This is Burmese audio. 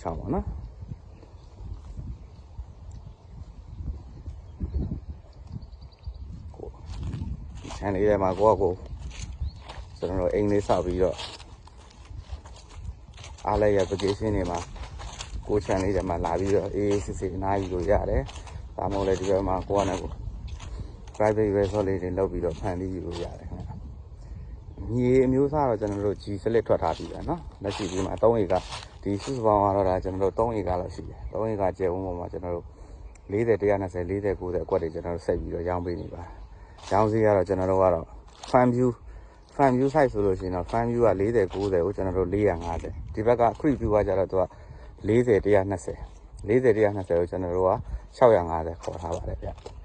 ချောင်းပါနော်ကိုဒီချန်လေးထဲမှာကိုကကိုကျွန်တော်တို့အိမ်လေးဆောက်ပြီးတော့အားလည်းရ application တွေမှာကိုချန်လေးထဲမှာလာပြီးတော့အေးအေးစစ်စစ်အနားယူလို့ရတယ်ဒါမှမဟုတ်လည်းဒီဘက်မှာကိုကလည်းကို private resort လေးတွေလုပ်ပြီးတော့ဖန်တီးယူလို့ရတယ်ခင်ဗျာမြေအမျိုးအစားတော့ကျွန်တော်တို့ G စလစ်ထွက်ထားပြီးပါနော်လက်ရှိဒီမှာ3ဧက ဒီစုစုပေါင်းကတော့ဒါကျွန်တော်တို့3ဧကလောက်ရှိတယ်3ဧကကျယ်ဝန်းပေါ်မှာကျွန်တော်တို့40 120 40 90အကွက်တွေကျွန်တော်တို့စိတ်ပြီးတော့ရောင်းပေးနေပါရောင်းစည်းကတော့ကျွန်တော်တို့ကတော့ fan view fan view site ဆိုလို့ရှိရင်တော့ fan view က40 90ကိုကျွန်တော်တို့450ဒီဘက်က creep view ကကျတော့သူက40 120 40 120ကိုကျွန်တော်တို့က650ခေါ်ထားပါတယ်ဗျ